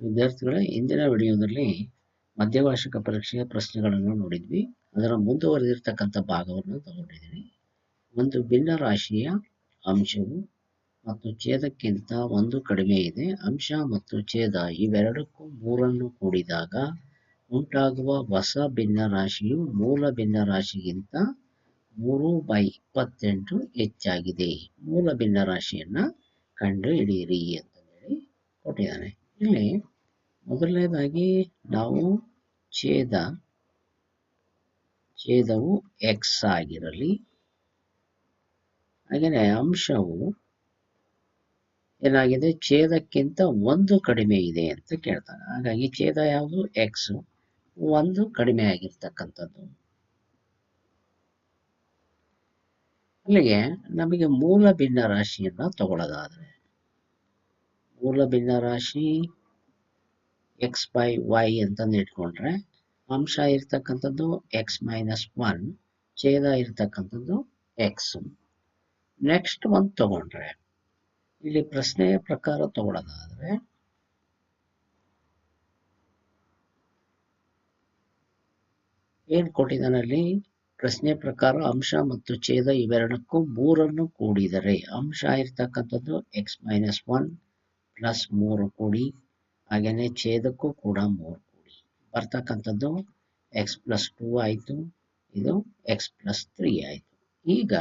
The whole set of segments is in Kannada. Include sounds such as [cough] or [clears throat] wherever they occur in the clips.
ವಿದ್ಯಾರ್ಥಿಗಳೇ ಇಂದಿನ ವಿಡಿಯೋದಲ್ಲಿ ಮಧ್ಯವಾರ್ಷಿಕ ಪರೀಕ್ಷೆಯ ಪ್ರಶ್ನೆಗಳನ್ನು ನೋಡಿದ್ವಿ. ಅದರ ಮುಂದುವರೆದಿರ್ತಕ್ಕಂಥ ಭಾಗವನ್ನು ತಗೊಂಡಿದ್ದೀನಿ ಒಂದು ಭಿನ್ನ ರಾಶಿಯ ಅಂಶವು ಮತ್ತು ಛೇದಕ್ಕಿಂತ ಒಂದು ಕಡಿಮೆ ಇದೆ. ಅಂಶ ಮತ್ತು ಛೇದ ಇವೆರಡಕ್ಕೂ ಮೂರನ್ನು ಕೂಡಿದಾಗ ಉಂಟಾಗುವ ಹೊಸ ಭಿನ್ನ ರಾಶಿಯು ಮೂಲ ಭಿನ್ನ ರಾಶಿಗಿಂತ ಮೂರು ಬೈ ಇಪ್ಪತ್ತೆಂಟು ಹೆಚ್ಚಾಗಿದೆ. ಮೂಲ ಭಿನ್ನ ರಾಶಿಯನ್ನ ಕಂಡು ಹಿಡಿಯಿರಿ ಅಂತ ಹೇಳಿ ಕೊಟ್ಟಿದ್ದಾನೆ ಇಲ್ಲಿ ಮೊದಲನೇದಾಗಿ ನಾವು ಛೇದ, ಛೇದವು ಎಕ್ಸ್ ಆಗಿರಲಿ, ಹಾಗೆಯೇ ಅಂಶವು ಏನಾಗಿದೆ? ಛೇದಕ್ಕಿಂತ ಒಂದು ಕಡಿಮೆ ಇದೆ ಅಂತ ಕೇಳ್ತಾನೆ ಹಾಗಾಗಿ ಛೇದ ಯಾವುದು? ಎಕ್ಸ್ ಒಂದು ಕಡಿಮೆ ಆಗಿರ್ತಕ್ಕಂಥದ್ದು. ಅಲ್ಲಿಗೆ ನಮಗೆ ಮೂಲ ಭಿನ್ನ ರಾಶಿಯನ್ನ ತಗೊಳ್ಳೋದಾದ್ರೆ, ಮೂಲ ಭಿನ್ನ ರಾಶಿ ಎಕ್ಸ್ ಬೈ ವೈ ಅಂತಂದು ಇಟ್ಕೊಂಡ್ರೆ ಅಂಶ ಇರ್ತಕ್ಕಂಥದ್ದು ಎಕ್ಸ್ ಮೈನಸ್ ಒನ್ ಛೇದ ಇರ್ತಕ್ಕಂಥದ್ದು ಎಕ್ಸ್ ನೆಕ್ಸ್ಟ್ ಒಂದು ತಗೊಂಡ್ರೆ, ಇಲ್ಲಿ ಪ್ರಶ್ನೆಯ ಪ್ರಕಾರ ತಗೊಳ್ಳೋದಾದ್ರೆ, ಏನ್ ಕೊಟ್ಟಿದ್ದಾನಲ್ಲಿ ಪ್ರಶ್ನೆ ಪ್ರಕಾರ ಅಂಶ ಮತ್ತು ಛೇದ ಇವೆರಡಕ್ಕೂ ಮೂರನ್ನು ಕೂಡಿದರೆ, ಅಂಶ ಇರ್ತಕ್ಕಂಥದ್ದು ಎಕ್ಸ್ ಮೈನಸ್ ಒನ್ ಪ್ಲಸ್ ಮೂರು ಕೂಡಿ ಹಾಗೆಯೇ ಛೇದಕ್ಕೂ ಕೂಡ ಮೂರು ಕೂಡಿ. ಬರ್ತಕ್ಕಂಥದ್ದು ಎಕ್ಸ್ ಪ್ಲಸ್ ಟೂ ಆಯಿತು, ಇದು ಎಕ್ಸ್ ಪ್ಲಸ್ ತ್ರೀ ಆಯಿತು. ಈಗ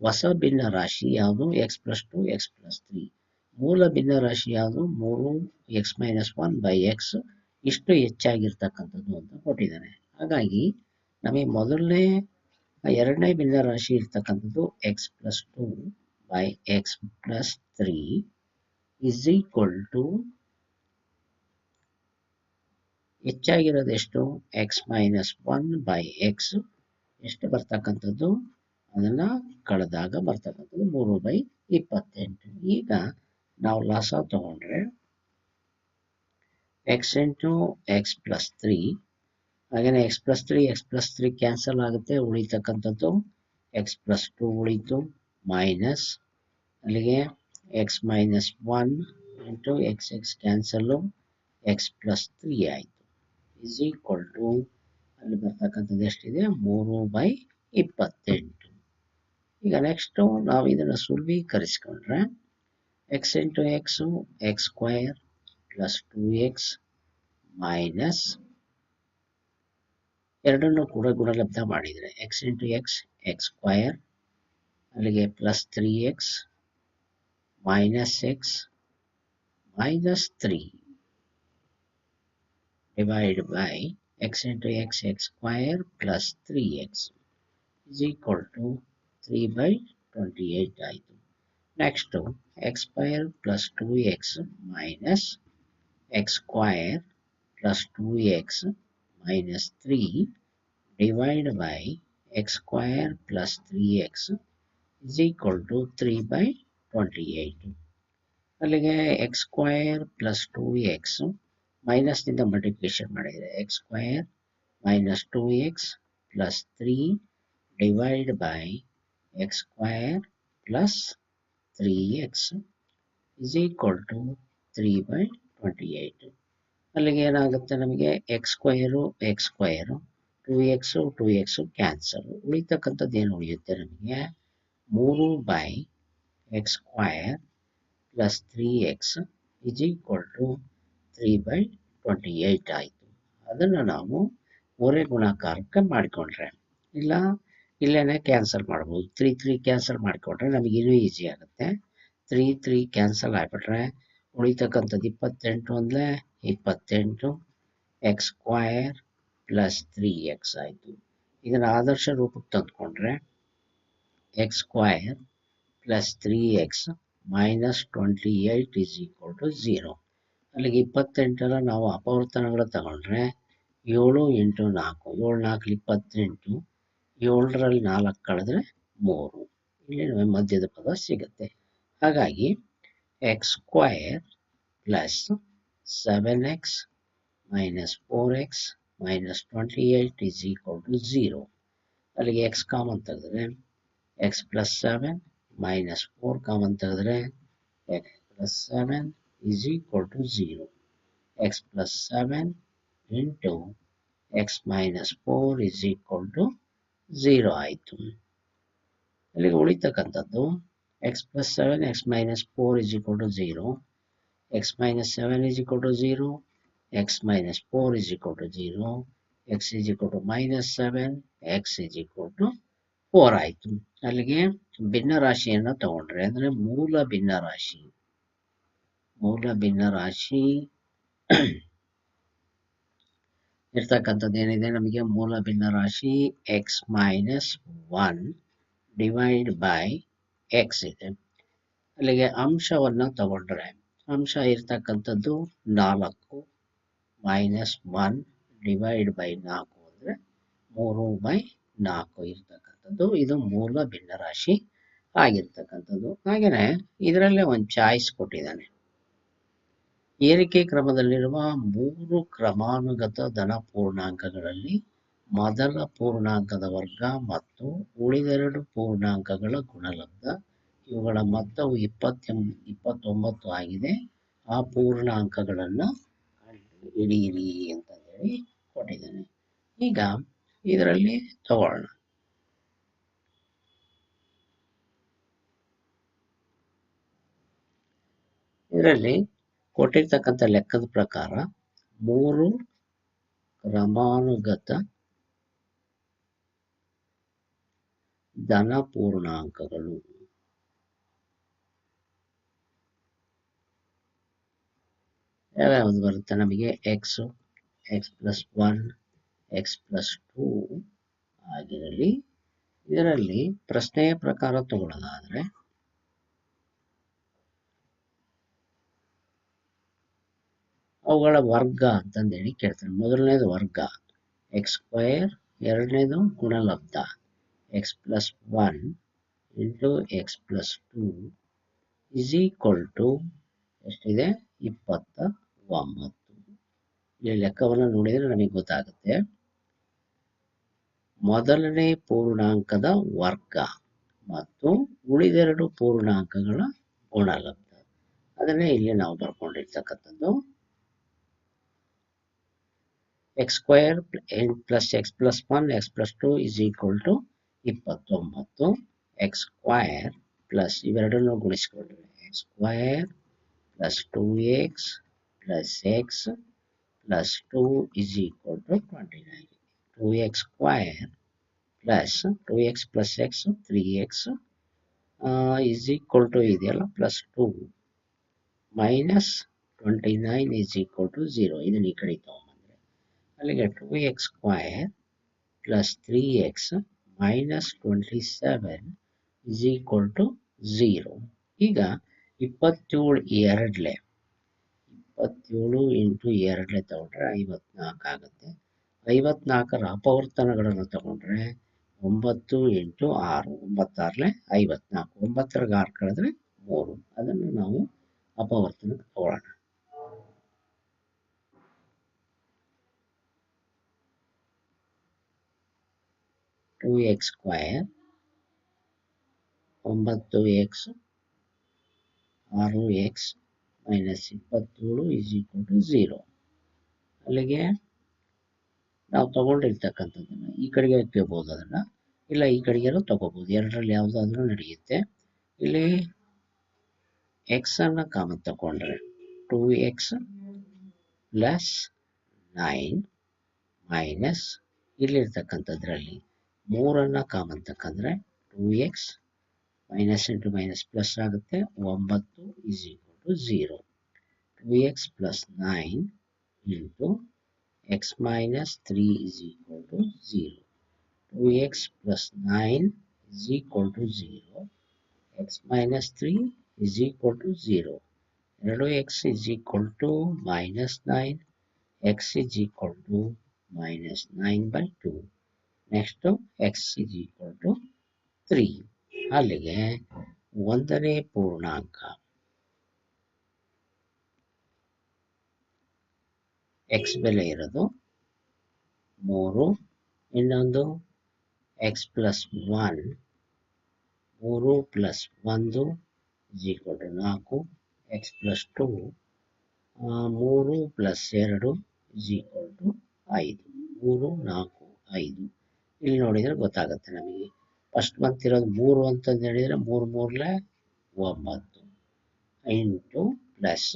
ಹೊಸ ಭಿನ್ನ ರಾಶಿ ಯಾವುದು? X plus two X plus three ಮೂಲ ಭಿನ್ನ ರಾಶಿ ಯಾವುದು? ಮೂರು X minus one by X ಇಷ್ಟು ಹೆಚ್ಚಾಗಿರ್ತಕ್ಕಂಥದ್ದು ಅಂತ ಕೊಟ್ಟಿದ್ದಾರೆ ಹಾಗಾಗಿ ನಮಗೆ ಮೊದಲನೇ, ಎರಡನೇ ಭಿನ್ನ ರಾಶಿ ಇರ್ತಕ್ಕಂಥದ್ದು X plus two by X plus three is equal to ಹೆಚ್ಚಾಗಿರೋದು ಎಷ್ಟು? X minus one by X ಎಷ್ಟು ಬರ್ತಕ್ಕಂಥದ್ದು? ಅದನ್ನ ಕಳೆದಾಗ ಬರ್ತಕ್ಕಂಥದ್ದು ಮೂರು ಬೈ ಇಪ್ಪತ್ತೆಂಟು. ಈಗ ನಾವು ಲಾಸ ತಗೊಂಡ್ರೆ X into X plus three ಹಾಗೆಯೇ X plus three X plus three cancel ಆಗುತ್ತೆ, ಉಳಿತಕ್ಕಂಥದ್ದು ಎಕ್ಸ್ ಪ್ಲಸ್ ಟು ಉಳಿತು ಮೈನಸ್ ಅಲ್ಲಿಗೆ X minus one into X X cancel X plus three ಆಯಿತು. ಇಸ್ ಈಕ್ವಲ್ ಟು ಅಲ್ಲಿ ಬರ್ತಕ್ಕಂಥದ್ದು ಎಷ್ಟಿದೆ? ಮೂರು ಬೈ ಇಪ್ಪತ್ತೆಂಟು. ಈಗ ನೆಕ್ಸ್ಟು ನಾವು ಇದನ್ನು ಸುಲಭೀಕರಿಸ್ಕೊಂಡ್ರೆ x into x x square plus two x minus ಎರಡನ್ನು ಕೂಡ ಗುಣಲಬ್ಧ ಮಾಡಿದರೆ x into x x square ಅಲ್ಲಿಗೆ plus three x minus x minus three divide by x into x x square plus three x is equal to 3 by 28 ಆಯಿತು next x square plus two x minus x square plus two x minus three divide by x square plus three x is equal to three by twenty eight ಅಲ್ಲಿಗೆ x square plus two x ಮೈನಸ್ನಿಂದ multiplication ಮಾಡಿದರೆ x square minus two x plus three divide by x square plus three x is equal to three by twenty eight ಅಲ್ಲಿಗೆ ಏನಾಗುತ್ತೆ ನಮಗೆ x square x square two x two x cancel ಉಳಿತಕ್ಕಂಥದ್ದು ಏನು ಉಳಿಯುತ್ತೆ ನಮಗೆ? ಮೂರು by x square plus three x is equal to three by twenty eight ಆಯಿತು. ಅದನ್ನು ನಾವು ಮೂರೇ ಗುಣಾಕಾರಕ್ಕೆ ಮಾಡಿಕೊಂಡ್ರೆ, ಇಲ್ಲ, ಇಲ್ಲೇನೆ ಕ್ಯಾನ್ಸಲ್ ಮಾಡ್ಬೋದು. ತ್ರೀ ತ್ರೀ ಕ್ಯಾನ್ಸಲ್ ಮಾಡಿಕೊಂಡ್ರೆ ನಮಗೆ ಇನ್ನೂ ಈಸಿ ಆಗುತ್ತೆ. ತ್ರೀ ತ್ರೀ ಕ್ಯಾನ್ಸಲ್ ಆಗಿಬಿಟ್ರೆ ಉಳಿತಕ್ಕಂಥದ್ದು ಇಪ್ಪತ್ತೆಂಟು ಅಂದರೆ ಇಪ್ಪತ್ತೆಂಟು X square plus three X ಆಯಿತು. ಇದನ್ನು ಆದರ್ಶ ರೂಪಕ್ಕೆ ತಂದುಕೊಂಡ್ರೆ X square plus three X minus twenty eight is equal to zero ಅಲ್ಲಿಗೆ ಇಪ್ಪತ್ತೆಂಟರ ನಾವು ಅಪವರ್ತನಗಳು ತಗೊಂಡ್ರೆ ಏಳು, ಎಂಟು, ನಾಲ್ಕು. ಏಳು ನಾಲ್ಕು ಇಪ್ಪತ್ತೆಂಟು. ಏಳರಲ್ಲಿ ನಾಲ್ಕು ಕಳೆದ್ರೆ ಮೂರು. ಇಲ್ಲಿ ಮಧ್ಯದ ಪದ ಸಿಗುತ್ತೆ. ಹಾಗಾಗಿ X square plus seven X minus four X minus twenty eight is equal to zero ಅಲ್ಲಿಗೆ ಎಕ್ಸ್ ಕಾಮನ್ ತೆಗೆದ್ರೆ X plus seven minus four common ತೆಗೆದ್ರೆ X plus seven is equal to zero X plus seven into X minus four is equal to zero ಆಯಿತು. ಇಲ್ಲಿಗೆ ಉಳಿತಕ್ಕಂಥದ್ದು X plus seven X minus four is equal to zero X minus seven is equal to zero X minus four is equal to zero X is equal to minus seven X is equal to four ಆಯಿತು. ಅಲ್ಲಿಗೆ ಭಿನ್ನ ರಾಶಿಯನ್ನು ತಗೊಂಡ್ರೆ, ಅಂದರೆ ಮೂಲ ಭಿನ್ನ ರಾಶಿ ಮೂಲ ಭಿನ್ನ ರಾಶಿ. [clears throat] ಇರ್ತಕ್ಕಂಥದ್ದು ಏನಿದೆ? ನಮಗೆ ಮೂಲ ಭಿನ್ನ ರಾಶಿ X minus one divide by X ಇದೆ. ಅಲ್ಲಿಗೆ ಅಂಶವನ್ನು ತಗೊಂಡ್ರೆ, ಅಂಶ ಇರ್ತಕ್ಕಂಥದ್ದು ನಾಲ್ಕು ಮೈನಸ್ ಒನ್ ಡಿವೈಡ್ ಬೈ ನಾಲ್ಕು ಅಂದರೆ ಮೂರು ಬೈ ನಾಲ್ಕು ಇರ್ತಕ್ಕಂಥದ್ದು. ಇದು ಮೂಲ ಭಿನ್ನರಾಶಿ ಆಗಿರ್ತಕ್ಕಂಥದ್ದು. ಹಾಗೆಯೇ ಇದರಲ್ಲೇ ಒಂದು ಚಾಯ್ಸ್ ಕೊಟ್ಟಿದ್ದಾನೆ. ಏರಿಕೆ ಕ್ರಮದಲ್ಲಿರುವ ಮೂರು ಕ್ರಮಾನುಗತ ಧನ ಪೂರ್ಣಾಂಕಗಳಲ್ಲಿ ಮೊದಲ ಪೂರ್ಣಾಂಕದ ವರ್ಗ ಮತ್ತು ಉಳಿದೆರಡು ಪೂರ್ಣಾಂಕಗಳ ಗುಣಲಬ್ಧ. ಇವುಗಳ ಮೊತ್ತವು ಇಪ್ಪತ್ತ, ಇಪ್ಪತ್ತೊಂಬತ್ತು ಆಗಿದೆ. ಆ ಪೂರ್ಣಾಂಕಗಳನ್ನು ಹಿಡಿಯಿರಿ ಅಂತ ಹೇಳಿ ಕೊಟ್ಟಿದ್ದಾನೆ. ಈಗ ಇದರಲ್ಲಿ ತಗೊಳ್ಳೋಣ ಇದರಲ್ಲಿ ಕೊಟ್ಟಿರ್ತಕ್ಕಂಥ ಲೆಕ್ಕದ ಪ್ರಕಾರ ಮೂರು ಕ್ರಮಾನುಗತ ಧನ ಪೂರ್ಣಾಂಕಗಳು. ಯಾವ್ಯಾವುದು ಬರುತ್ತೆ ನಮಗೆ? X X plus one X plus two ಆಗಿರಲಿ. ಇದರಲ್ಲಿ ಪ್ರಶ್ನೆಯ ಪ್ರಕಾರ ತಗೊಳ್ಳೋದಾದ್ರೆ ಅವುಗಳ ವರ್ಗ ಅಂತಂದೇಳಿ ಕೇಳ್ತಾರೆ. ಮೊದಲನೇದು ವರ್ಗ. ಎಕ್ಸ್ ಸ್ಕ್ವೇರ್ ಎರಡನೇದು ಗುಣಲಬ್ಧ. X plus one into X plus two is equal to ಎಷ್ಟಿದೆ? ಇಪ್ಪತ್ತ ಒಂಬತ್ತು. ಇಲ್ಲಿ ಲೆಕ್ಕವನ್ನು ನೋಡಿದರೆ ನಮಗೆ ಗೊತ್ತಾಗುತ್ತೆ. ಮೊದಲನೇ ಪೂರ್ಣಾಂಕದ ವರ್ಗ ಮತ್ತು ಉಳಿದೆರಡು ಪೂರ್ಣಾಂಕಗಳ ಗುಣಲಬ್ಧ. ಅದನ್ನೇ ಇಲ್ಲಿ ನಾವು ಬರ್ಕೊಂಡಿರ್ತಕ್ಕಂಥದ್ದು. X square plus X plus one X plus two is equal to ಇಪ್ಪತ್ತೊಂಬತ್ತು ಎಕ್ಸ್ ಸ್ಕ್ವಯರ್ ಪ್ಲಸ್ ಇವೆರಡನ್ನು ಗುಣಿಸ್ಕೊಂಡ್ರೆ X square plus two X plus X plus 2 is equal to 29. 2x square plus 2x plus x 3x uh, is equal to ಇದೆಯಲ್ಲ plus 2 minus 29 is equal to 0 ಇದನ್ನ ಈ ಕಡೆ ತಗೊಂಬಂದ್ರೆ ಅಲ್ಲಿಗೆ 2x square plus 3x minus 27 is equal to 0 ಈಗ ಇಪ್ಪತ್ತೇಳು ಎರಡಲೆ ಇಪ್ಪತ್ತೇಳು ಇಂಟು ಎರಡಲೆ ತಗೊಂಡ್ರೆ ಐವತ್ನಾಲ್ಕು ಆಗುತ್ತೆ ಐವತ್ನಾಲ್ಕರ ಅಪವರ್ತನಗಳನ್ನು ತಗೊಂಡ್ರೆ ಒಂಬತ್ತು ಇಂಟು ಆರು ಒಂಬತ್ತಾರಲೆ ಐವತ್ನಾಲ್ಕು ಒಂಬತ್ತರಾಗ ಆರು ಕಳೆದ್ರೆ ಮೂರು ಅದನ್ನು ನಾವು ಅಪವರ್ತನ ತಗೊಳ್ಳೋಣ. ಟೂ ಎಕ್ಸ್ ಸ್ಕ್ವಯರ್ ಒಂಬತ್ತು ಎಕ್ಸ್ ಆರು ಎಕ್ಸ್ ಮೈನಸ್ ಇಪ್ಪತ್ತೇಳು ಈಸ್ ಈಕ್ವಲ್ ಟು ಝೀರೋ ಅಲ್ಲಿಗೆ ನಾವು ತಗೊಂಡಿರ್ತಕ್ಕಂಥದ್ದನ್ನು ಈ ಕಡೆಗೆ ಎತ್ತಬಹುದು ಅದನ್ನು ಇಲ್ಲ ಈ ಕಡೆಗೆಲ್ಲ ತಗೋಬಹುದು ಎರಡರಲ್ಲಿ ಯಾವುದಾದ್ರೂ ನಡೆಯುತ್ತೆ ಇಲ್ಲಿ ಎಕ್ಸ್ ಅನ್ನು ಕಾಮನ್ ತಗೊಂಡ್ರೆ two x plus nine minus ಇಲ್ಲಿರ್ತಕ್ಕಂಥದ್ರಲ್ಲಿ ಮೂರನ್ನು common ತಕ್ಕಂದ್ರೆ two x minus into minus plus ಆಗುತ್ತೆ. ಒಂಬತ್ತು is equal to zero two x plus nine into x minus three is equal to zero two x plus nine is equal to zero x minus three is equal to zero ಎರಡು x is equal to minus nine x is equal to minus nine by two next x is equal to three ಅಲ್ಲಿಗೆ ಒಂದನೇ ಪೂರ್ಣಾಂಕ. ಎಕ್ಸ್ ಬೆಲೆ ಇರೋದು ಮೂರು, ಇನ್ನೊಂದು ಎಕ್ಸ್ ಪ್ಲಸ್ ಒನ್ ಮೂರು ಪ್ಲಸ್ ಒಂದು ಈಕ್ವಲ್ ಟು ನಾಲ್ಕು ಎಕ್ಸ್ ಪ್ಲಸ್ ಟು ಮೂರು ಪ್ಲಸ್ ಎರಡು ಈಕ್ವಲ್ ಟು ಐದು. ಮೂರು, ನಾಲ್ಕು, ಐದು. ಇಲ್ಲಿ ನೋಡಿದರೆ ಗೊತ್ತಾಗುತ್ತೆ ನಮಗೆ. ಫಸ್ಟ್ ಬಂತಿರೋದು ಮೂರು ಅಂತಂದು ಹೇಳಿದರೆ ಮೂರು ಮೂರಲೆ ಒಂಬತ್ತು. ಎಂಟು ಪ್ಲಸ್